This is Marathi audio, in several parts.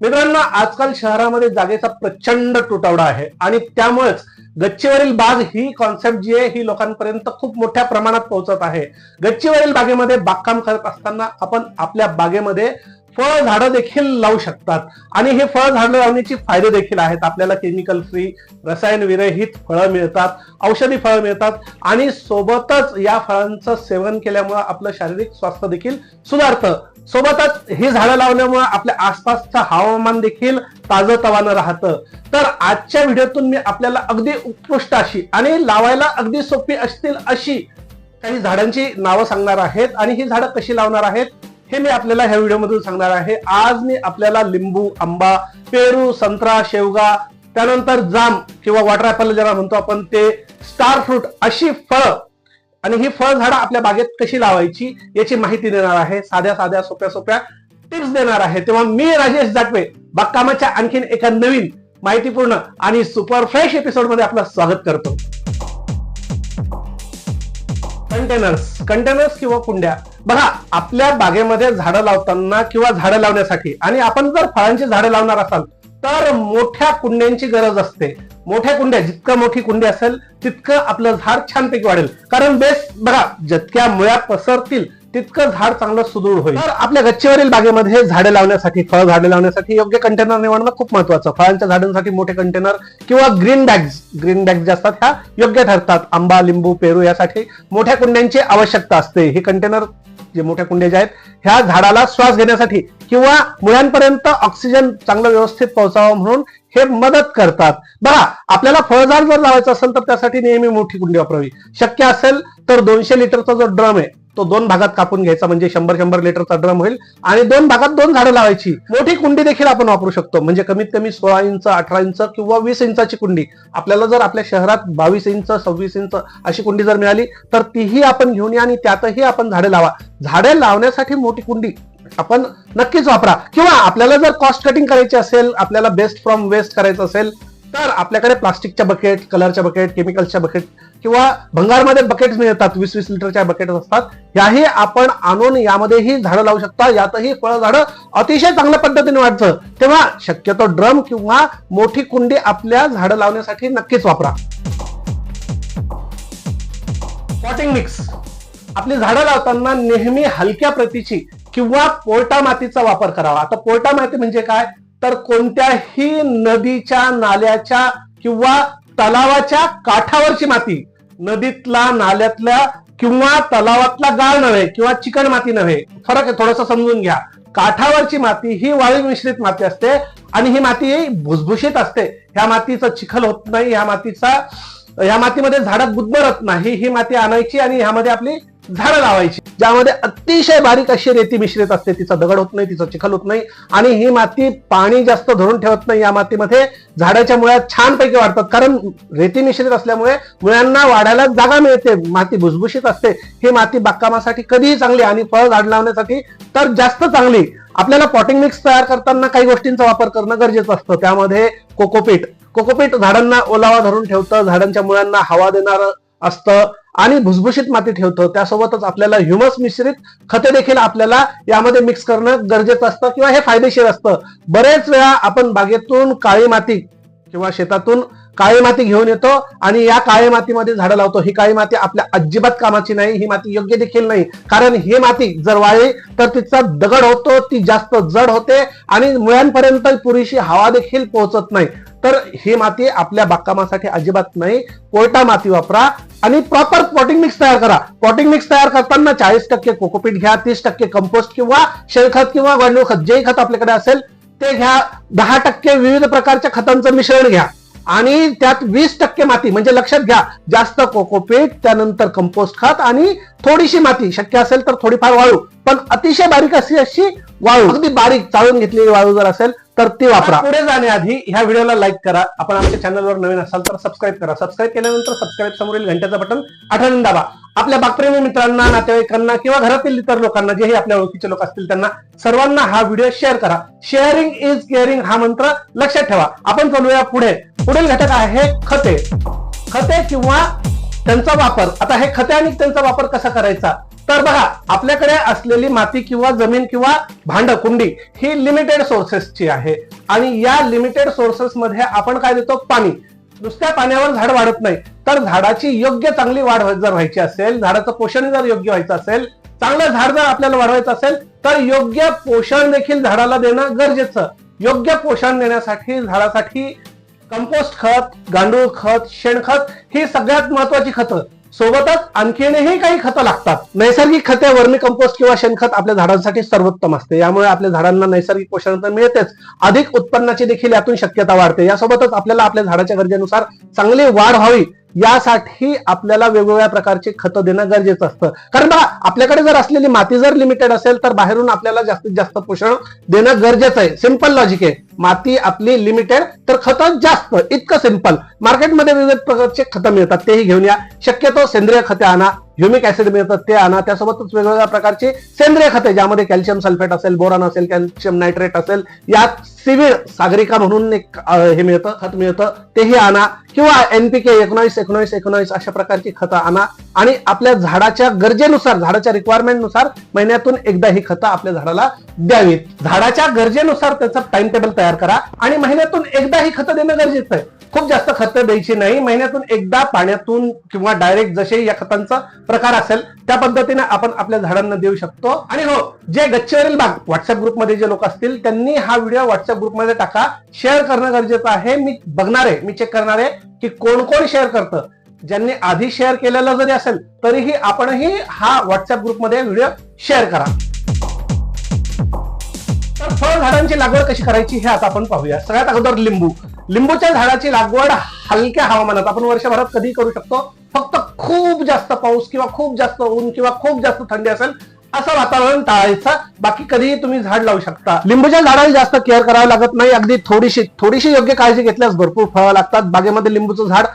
मित्रांनो आजकाल शहरामध्ये जागेचा प्रचंड तुटवडा आहे. आणि त्यामुळेच गच्चीवरील बाग ही कॉन्सेप्ट जी आहे ही लोकांपर्यंत खूप मोठ्या प्रमाणात पोहोचत आहे. गच्चीवरील बागेमध्ये बागकाम करत असताना आपण आपल्या बागेमध्ये फळ झाडं देखील लावू शकतात. आणि हे फळ झाडं लावण्याचे फायदे देखील आहेत. आपल्याला केमिकल फ्री रसायन विरहित फळं मिळतात औषधी फळं मिळतात. आणि सोबतच या फळांचं सेवन केल्यामुळे आपलं शारीरिक स्वास्थ्य देखील सुधारतं. सोबतच ही झाडं लावल्यामुळे आपल्या आसपासचं हवामान देखील ताजंतवानं राहतं. तर आजच्या व्हिडिओतून मी आपल्याला अगदी उत्कृष्ट अशी आणि लावायला अगदी सोपी असतील अशी काही झाडांची नावं सांगणार आहेत. आणि ही झाडं कशी लावणार आहेत? हे मी आपल्याला ह्या व्हिडिओमधून सांगणार आहे. आज मी आपल्याला लिंबू आंबा पेरू संत्रा शेवगा त्यानंतर जाम किंवा वॉटर ऍपल ज्याला म्हणतो आपण ते स्टार फ्रूट अशी फळं आणि ही फळ झाडं आपल्या बागेत कशी लावायची याची माहिती देणार आहे. साध्या साध्या सोप्या सोप्या टिप्स देणार आहे. तेव्हा मी राजेश जाटवे बागकामाच्या आणखीन एका नवीन माहितीपूर्ण आणि सुपर फ्रेश एपिसोडमध्ये आपलं स्वागत करतो. कंटेनर्स कंटेनर्स किंवा कुंड्या. बघा आपल्या बागेमध्ये झाडं लावताना किंवा झाडं लावण्यासाठी आणि आपण जर फळांची झाडं लावणार असाल तर मोठ्या कुंड्यांची गरज असते. मोठ्या कुंड्या जितकं मोठी कुंडी असेल तितकं आपलं झाड छानपैकी वाढेल. कारण बेस बघा जितक्या मुळ्या पसरतील तितकं झाड चांगलं सुदृढ होईल. तर आपल्या गच्चीवरील बागेमध्ये झाडे लावण्यासाठी फळ झाडे लावण्यासाठी योग्य कंटेनर निवडणं खूप महत्वाचं. फळांच्या झाडांसाठी मोठे कंटेनर किंवा ग्रीन बॅग्स ग्रीन बॅग्स ज्या असतात ह्या योग्य ठरतात. आंबा लिंबू पेरू यासाठी मोठ्या कुंड्यांची आवश्यकता असते. हे कंटेनर जे मोठ्या कुंड्या ज्या आहेत ह्या झाडाला श्वास घेण्यासाठी किंवा मुळांपर्यंत ऑक्सिजन चांगलं व्यवस्थित पोहोचावं म्हणून हे मदत करतात. बघा आपल्याला फळझाड जर लावायचं असेल तर त्यासाठी नेहमी मोठी कुंडी वापरावी. शक्य असेल तर दोनशे लिटरचा जो ड्रम आहे तो दोन भागात कापून घ्यायचा म्हणजे शंभर शंभर लिटरचा ड्रम होईल. आणि दोन भागात दोन झाडं लावायची. मोठी कुंडी देखील आपण वापरू शकतो. म्हणजे कमीत कमी सोळा इंच अठरा इंच किंवा वीस इंचाची कुंडी. आपल्याला जर आपल्या शहरात बावीस इंच सव्वीस इंच अशी कुंडी जर मिळाली तर तीही आपण घेऊन या आणि त्यातही आपण झाडे लावा. झाडे लावण्यासाठी मोठी कुंडी आपण नक्कीच वापरा. किंवा आपल्याला जर कॉस्ट कटिंग करायची असेल आपल्याला बेस्ट फ्रॉम वेस्ट करायचं असेल तर आपल्याकडे प्लास्टिकच्या बकेट कलरच्या बकेट केमिकलच्या बकेट किंवा भंगारमध्ये बकेट मिळतात वीस वीस लिटरच्या बकेट असतात. याही आपण आणून यामध्येही झाडं लावू शकता. यातही फळ झाडं अतिशय चांगल्या पद्धतीने वाटतं तेव्हा शक्यतो ड्रम किंवा मोठी कुंडी आपल्या झाडं लावण्यासाठी नक्कीच वापरा. पॉटिंग मिक्स आपली झाडं लावताना नेहमी हलक्या प्रतीची किंवा पोर्टा मातीचा वापर करावा. आता पोर्टा माती म्हणजे काय? तर कोणत्याही नदीच्या नाल्याच्या किंवा तलावाच्या काठावरची माती. नदीतला नाल्यातल्या किंवा तलावातला गाळ नव्हे किंवा चिकण माती नव्हे. फरक आहे थोडस समजून घ्या. काठावरची माती ही वाळू मिश्रित माती असते आणि ही माती भुसभुशीत असते. ह्या मातीचं चिखल होत नाही ह्या मातीचा ह्या मातीमध्ये झाडं गुदमरत नाही. ही माती आणायची आणि ह्यामध्ये आपली झाडं लावायची ज्यामध्ये अतिशय बारीक अशी रेती मिश्रित असते तिचा दगड होत नाही तिचं चिखल होत नाही आणि ही माती पाणी जास्त धरून ठेवत नाही या मातीमध्ये झाडाच्या मुळ्यात छानपैकी वाढतात. कारण रेती मिश्रित असल्यामुळे मुळ्यांना वाढायला जागा मिळते माती भुसभुशीत असते. ही माती बागकामासाठी कधीही चांगली आणि फळ झाड लावण्यासाठी तर जास्त चांगली. आपल्याला पॉटिंग मिक्स तयार करताना काही गोष्टींचा वापर करणं गरजेचं असतं. त्यामध्ये कोकोपीट कोकोपीट झाडांना ओलावा धरून ठेवतं झाडांच्या मुळांना हवा देणारं असतं आणि भुसभुशीत माती ठेवतं. त्यासोबतच आपल्याला ह्युमस मिश्रित खते देखील आपल्याला यामध्ये मिक्स करणं गरजेचं असतं किंवा हे फायदेशीर असतं. बरेच वेळा आपण बागेतून काळी माती किंवा शेतातून काळी माती घेऊन येतो आणि या काळी मातीमध्ये झाडं लावतो. ही काळी माती आपल्या अजिबात कामाची नाही ही माती योग्य देखील नाही. कारण ही माती जर वाळली तर तिचा दगड होतो ती जास्त जड होते आणि मुळांपर्यंत पुरेशी हवा देखील पोहोचत नाही. तर ही माती आपल्या बागकामासाठी अजिबात नाही. कोयटा माती वापरा आणि प्रॉपर पॉटिंग मिक्स तयार करा. पॉटिंग मिक्स तयार करताना चाळीस टक्के कोकोपीट घ्या तीस टक्के कंपोस्ट किंवा शेणखत किंवा गांडूळ खत जे खत आपल्याकडे असेल ते घ्या. दहा टक्के विविध प्रकारच्या खतांचं मिश्रण घ्या. आणि त्यात वीस टक्के माती म्हणजे लक्षात घ्या जास्त कोकोपीट त्यानंतर कंपोस्ट खत आणि थोडीशी माती. शक्य असेल तर थोडीफार वाळू पण अतिशय बारीक अशी अशी वाळू अगदी बारीक चाळून घेतलेली वाळू जर असेल तर ती वापरा. पुढे जाण्याआधी ह्या व्हिडिओला लाईक करा. आपण आमच्या चॅनलवर नवीन असाल तर सबस्क्राईब करा. सबस्क्राईब केल्यानंतर सबस्क्राईब समोरील घंट्याचं बटन आठवणून दाबा. आपल्या बागप्रेमी मित्रांना नातेवाईकांना किंवा घरातील इतर लोकांना जेही आपल्या ओळखीचे लोक असतील त्यांना सर्वांना हा व्हिडिओ शेअर करा. शेअरिंग इज केअरिंग हा मंत्र लक्षात ठेवा. आपण चालूया पुढे. पुढील घटक आहे खते. खते किंवा त्यांचा वापर. आता हे खते आणि त्यांचा वापर कसा करायचा? तर बघा आपल्याकडे असलेली माती किंवा जमीन किंवा भांड कुंडी ही लिमिटेड सोर्सेसची आहे. आणि या लिमिटेड सोर्सेस मध्ये आपण काय देतो? पाणी. नुसत्या पाण्यावर झाड वाढत नाही. तर झाडाची योग्य चांगली वाढ जर व्हायची असेल झाडाचं पोषण जर योग्य व्हायचं असेल चांगलं झाड जर आपल्याला वाढवायचं असेल तर योग्य पोषण देखील झाडाला देणं गरजेचं. योग्य पोषण देण्यासाठी झाडासाठी कंपोस्ट खत गांडूळ खत शेणखत ही सगळ्यात महत्वाची खतं. सोबतच आणखीनही काही खतं लागतात. नैसर्गिक खते वर्मी कंपोस्ट किंवा शेणखत आपल्या झाडांसाठी सर्वोत्तम असते. यामुळे आपल्या झाडांना नैसर्गिक पोषण तर मिळतेच. अधिक उत्पन्नाची देखील यातून शक्यता वाढते. यासोबतच आपल्याला आपल्या झाडाच्या गरजेनुसार चांगली वाढ व्हावी. यासाठी आपल्याला वेगवेगळ्या प्रकारची खतं देणं गरजेचं असतं. कारण बघा आपल्याकडे जर असलेली माती जर लिमिटेड असेल तर बाहेरून आपल्याला जास्तीत जास्त पोषण देणं गरजेचं आहे. सिंपल लॉजिक आहे. माती आपली लिमिटेड तर खतं जास्त. इतकं सिंपल मार्केटमध्ये विविध प्रकारचे खतं मिळतात. तेही घेऊन या. शक्यतो सेंद्रिय खते आणा. ह्युमिक ऍसिड मिळतात ते आणा. त्यासोबतच वेगवेगळ्या प्रकारचे सेंद्रिय खते ज्यामध्ये कॅल्शियम सल्फेट असेल बोरॉन असेल कॅल्शियम नायट्रेट असेल यात सिविड सागरिका म्हणून एक हे मिळतं खत मिळतं तेही आणा. किंवा एनपीके एकोणावीस एकोणावीस एकोणावीस अशा प्रकारची खतं आणा. आणि आपल्या झाडाच्या गरजेनुसार झाडाच्या रिक्वायरमेंटनुसार महिन्यातून एकदा ही खतं आपल्या झाडाला द्यावीत. झाडाच्या गरजेनुसार त्याचं टाइम टेबल तयार करा आणि महिन्यातून एकदा ही खतं देणं गरजेचं आहे. खूप जास्त खतं द्यायची नाही. महिन्यातून एकदा पाण्यातून किंवा डायरेक्ट जसे या खतांचा प्रकार असेल त्या पद्धतीने आपण आपल्या झाडांना देऊ शकतो. आणि हो जे गच्चीवरील बाग व्हॉट्सअप ग्रुपमध्ये जे लोक असतील त्यांनी हा व्हिडिओ व्हॉट्सअप ग्रुपमध्ये टाका. शेअर करणं गरजेचं आहे. मी बघणार आहे मी चेक करणार आहे की कोण कोण शेअर करतं. ज्यांनी आधी शेअर केलेलं जरी असेल तरीही आपणही हा व्हॉट्सअप ग्रुपमध्ये व्हिडिओ शेअर करा. तर फळ झाडांची लागवड कशी करायची हे आता आपण पाहूया. सगळ्यात अगोदर लिंबू. लिंबूच्या झाडाची लागवड हलक्या हवामानात आपण वर्षभरात कधी करू शकतो. फक्त खूप जास्त पाऊस किंवा खूप जास्त ऊन किंवा खूप जास्त थंडी असेल असं वातावरण टाळायचं. बाकी कधीही तुम्ही झाड लावू शकता. लिंबूच्या झाडाला जास्त केअर करावं लागत नाही. अगदी थोडीशी थोडीशी योग्य काळजी घेतल्यास भरपूर फळं लागतात. बागेमध्ये लिंबूचं झाड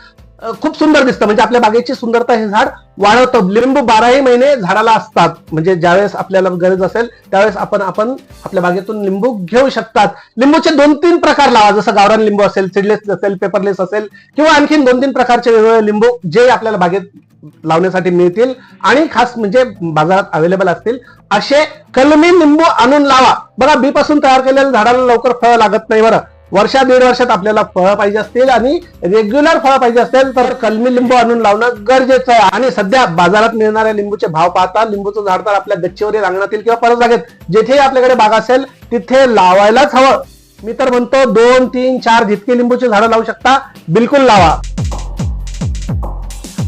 खूप सुंदर दिसतं. म्हणजे आपल्या बागेची सुंदरता हे झाड वाढवतं. लिंबू बाराही महिने झाडाला असतात. म्हणजे ज्यावेळेस आपल्याला गरज असेल त्यावेळेस आपण आपण आपल्या बागेतून लिंबू घेऊ शकतात. लिंबूचे दोन तीन प्रकार लावा. जसं गावरान लिंबू असेल सिडलेस असेल पेपरलेस असेल किंवा आणखीन दोन तीन प्रकारचे वेगवेगळे लिंबू जे आपल्याला बागेत लावण्यासाठी मिळतील. आणि खास म्हणजे बाजारात अवेलेबल असतील असे कलमी लिंबू आणून लावा. बघा बी पासून तयार केलेल्या झाडाला लवकर फळ लागत नाही बरं. वर्षा दीड वर्षात आपल्याला फळं पाहिजे असतील आणि रेग्युलर फळं पाहिजे असतील तर कलमी लिंबू आणून लावणं गरजेचं आहे. आणि सध्या बाजारात मिळणाऱ्या लिंबूचे भाव पाहता लिंबूचं झाड तर आपल्या गच्चीवरील अंगणातील किंवा परत जागेत जेथेही आपल्याकडे बाग असेल तिथे लावायलाच हवं. मी तर म्हणतो दोन तीन चार जितके लिंबूचे झाडं लावू शकता. बिलकुल लावा.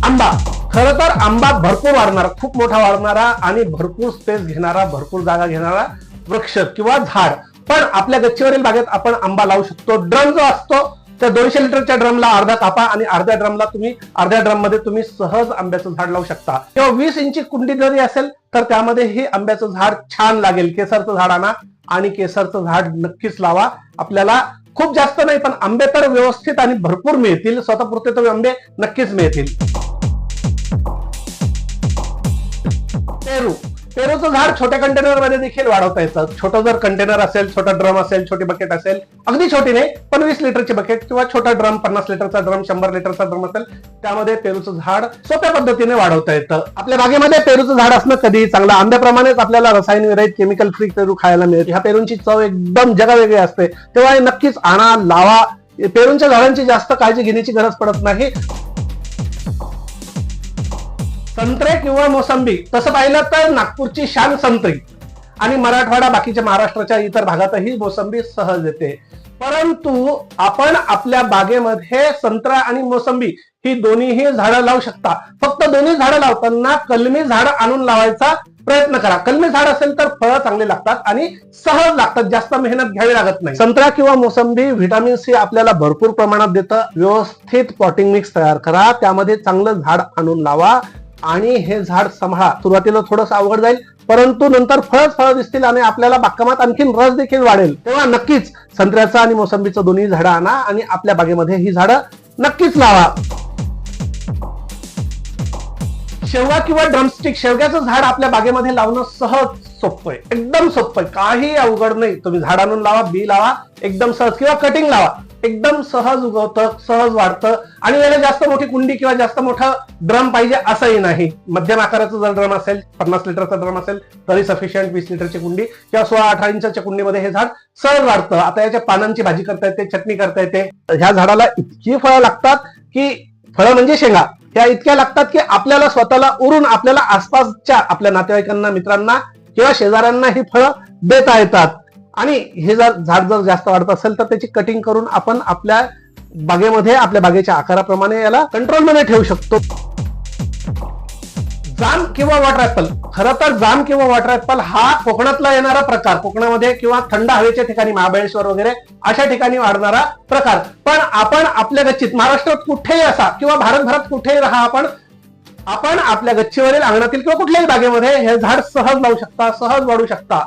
आंबा. खर तर आंबा भरपूर वाढणारा खूप मोठा वाढणारा आणि भरपूर स्पेस घेणारा भरपूर जागा घेणारा वृक्ष किंवा झाड. पण आपल्या गच्चीवरील बागेत आपण आंबा लावू शकतो. ड्रम जो असतो त्या दोनशे लिटरच्या ड्रमला अर्धा कापा आणि अर्ध्या ड्रमला तुम्ही अर्ध्या ड्रममध्ये तुम्ही सहज आंब्याचं झाड लावू शकता. किंवा वीस इंची कुंडी जरी असेल तर त्यामध्ये हे आंब्याचं झाड छान लागेल. केसरचं झाड आणा आणि केसरचं झाड नक्कीच लावा. आपल्याला खूप जास्त नाही पण आंबे तर व्यवस्थित आणि भरपूर मिळतील. स्वतःपुरते तर आंबे नक्कीच मिळतील. पेरू. पेरूचं झाड छोट्या कंटेनरमध्ये देखील वाढवता येतं. छोटं जर कंटेनर असेल छोटा ड्रम असेल छोटी बकेट असेल अगदी छोटी नाही पण वीस लिटरची बकेट किंवा छोटा ड्रम पन्नास लिटरचा ड्रम शंभर लिटरचा ड्रम असेल त्यामध्ये पेरूचं झाड सोप्या पद्धतीने वाढवता येतं. आपल्या बागेमध्ये पेरूचं झाड असणं कधीही चांगलं. आंब्याप्रमाणेच आपल्याला रसायन विरहित केमिकल फ्री पेरू खायला मिळते ह्या पेरूंची चव एकदम जगावेगळी असते. तेव्हा हे नक्कीच आणा लावा. पेरूंच्या झाडांची जास्त काळजी घेण्याची गरज पडत नाही. संत्रे किंवा मोसंबी तसं पाहिलं तर नागपूरची शान संत्री. आणि मराठवाडा बाकीच्या महाराष्ट्राच्या इतर भागातही मोसंबी सहज येते. परंतु आपण आपल्या बागेमध्ये संत्रा आणि मोसंबी ही दोन्हीही झाडं लावू शकता. फक्त दोन्ही झाडं लावताना कलमी झाड आणून लावायचा प्रयत्न करा. कलमी झाड असेल तर फळं चांगली लागतात आणि सहज लागतात. जास्त मेहनत घ्यावी लागत नाही. संत्रा किंवा मोसंबी व्हिटॅमिन सी आपल्याला भरपूर प्रमाणात देतं. व्यवस्थित पॉटिंग मिक्स तयार करा. त्यामध्ये चांगलं झाड आणून लावा. आणि हे झाड सांभाळा सुरुवातीला थोडंसं अवघड जाईल परंतु नंतर फळच फळ दिसतील आणि आपल्याला बागकामात आणखीन रस देखील वाढेल. तेव्हा नक्कीच संत्र्याचं आणि मोसंबीचं दोन्ही झाडं आणा आणि आपल्या बागेमध्ये ही झाडं नक्कीच लावा. शेवगा किंवा ड्रमस्टिक शेवग्याचं झाड आपल्या बागेमध्ये लावणं सहज सोपं आहे. एकदम सोपं आहे. काही अवघड नाही. तुम्ही झाड आणून लावा बी लावा एकदम सहज. किंवा कटिंग लावा. एकदम सहज उगवतं सहज वाढतं. आणि याला जास्त मोठी कुंडी किंवा जास्त मोठं ड्रम पाहिजे असंही नाही. मध्यम आकाराचा जर ड्रम असेल पन्नास लिटरचा ड्रम असेल तरी सफिशियंट वीस लिटरची कुंडी किंवा सोळा अठरा इंचाच्या कुंडीमध्ये हे झाड सहज वाढतं. आता याच्या पानांची भाजी करता येते चटणी करता येते ह्या झाडाला इतकी फळं लागतात की फळं म्हणजे शेंगा. त्या इतक्या लागतात की आपल्याला स्वतःला उरून आपल्याला आसपासच्या आपल्या नातेवाईकांना मित्रांना किंवा शेजाऱ्यांना ही फळं देता येतात. आणि हे जर झाड जर जास्त वाढत असेल तर त्याची कटिंग करून आपण आपल्या बागेमध्ये आपल्या बागेच्या आकाराप्रमाणे याला कंट्रोलमध्ये ठेवू शकतो. जाम किंवा वॉटर ऍपल खरं तर जाम किंवा वॉटर ऍपल हा कोकणातला येणारा प्रकार. कोकणामध्ये किंवा थंड हवेच्या ठिकाणी महाबळेश्वर वगैरे अशा ठिकाणी वाढणारा प्रकार. पण आपण आपल्या गच्चीत महाराष्ट्रात कुठेही असा किंवा भारतभरात कुठेही राहा आपण आपण आपल्या गच्चीवरील अंगणातील किंवा कुठल्याही बागेमध्ये हे झाड सहज लावू शकता सहज वाढू शकता.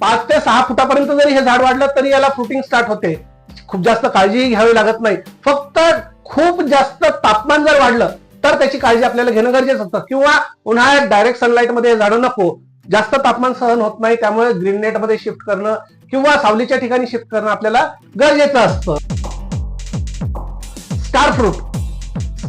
पाच ते सहा फुटापर्यंत जरी हे झाड वाढलं तरी याला फ्रुटिंग स्टार्ट होते. खूप जास्त काळजी घ्यावी लागत नाही. फक्त खूप जास्त तापमान जर वाढलं तर त्याची काळजी आपल्याला घेणं गरजेचं असतं. किंवा उन्हाळ्यात डायरेक्ट सनलाईटमध्ये झाड झाडं नको. जास्त तापमान सहन होत नाही त्यामुळे ग्रीन नेटमध्ये शिफ्ट करणं किंवा सावलीच्या ठिकाणी शिफ्ट करणं आपल्याला गरजेचं असतं. स्टार फ्रूट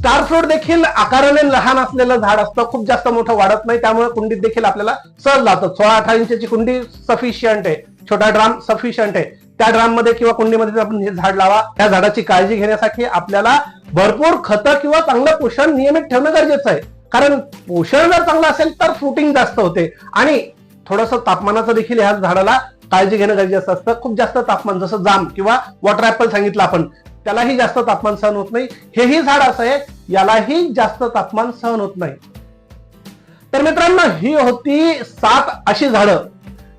स्टार फ्रूट देखील आकाराने लहान असलेलं झाड असतं. खूप जास्त मोठं वाढत नाही. त्यामुळे कुंडीत देखील आपल्याला सहज लावतं सोळा अठरा इंचची कुंडी सफिशियंट आहे. छोटा ड्राम सफिशियंट आहे. त्या ड्राममध्ये किंवा कुंडीमध्ये आपण हे झाड लावा त्या झाडाची काळजी घेण्यासाठी आपल्याला भरपूर खतं किंवा चांगलं पोषण नियमित ठेवणं गरजेचं आहे. कारण पोषण जर चांगलं असेल तर फ्रुटिंग जास्त होते. आणि थोडस तापमानाचं देखील ह्या झाडाला काळजी घेणं गरजेचं असतं. खूप जास्त तापमान जसं जाम किंवा वॉटर ऍपल सांगितलं आपण त्यालाही जास्त तापमान सहन होत नाही. हेही झाड असं आहे यालाही जास्त तापमान सहन होत नाही. तर मित्रांनो ही होती सात अशी झाडं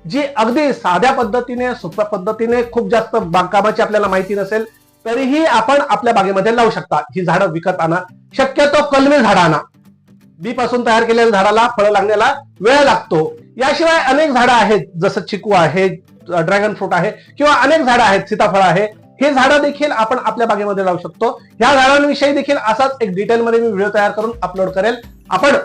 जी अगदी साध्या पद्धतीने सोप्या पद्धतीने खूप जास्त बागकामाची आपल्याला माहिती नसेल तरीही आपण आपल्या बागेमध्ये लावू शकता. ही झाडं विकत आणा. शक्यतो कलमी झाडं आणा. बी पासून तयार केलेल्या झाडाला फळं लागण्याला वेळ लागतो. याशिवाय अनेक झाडं आहेत जसं चिकू आहे ड्रॅगन फ्रूट आहे किंवा अनेक झाडं आहेत सीताफळ आहे हे झाडं देखील आपण आपल्या बागेमध्ये लावू शकतो. या झाडांविषयी देखील असाच एक डिटेलमध्ये मी व्हिडिओ तयार करून अपलोड करेल. आपण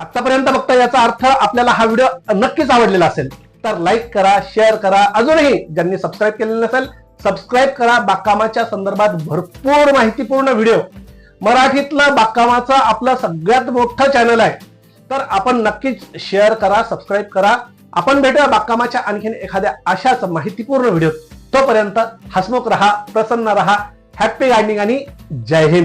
आतापर्यंत बघता याचा अर्थ आपल्याला हा व्हिडिओ नक्कीच आवडलेला असेल तर लाईक करा शेअर करा. अजूनही ज्यांनी सबस्क्राईब केलेलं नसेल सबस्क्राईब करा. बागकामाच्या संदर्भात भरपूर माहितीपूर्ण व्हिडिओ मराठीतलं बागकामाचं आपलं सगळ्यात मोठं चॅनल आहे. तर आपण नक्कीच शेअर करा सबस्क्राईब करा. आपण भेटूया बागकामाच्या आणखीन एखाद्या अशाच माहितीपूर्ण व्हिडिओ तोपर्यंत हसमुख रहा प्रसन्न रहा हॅपी गार्डनिंग आणि जय हिंद.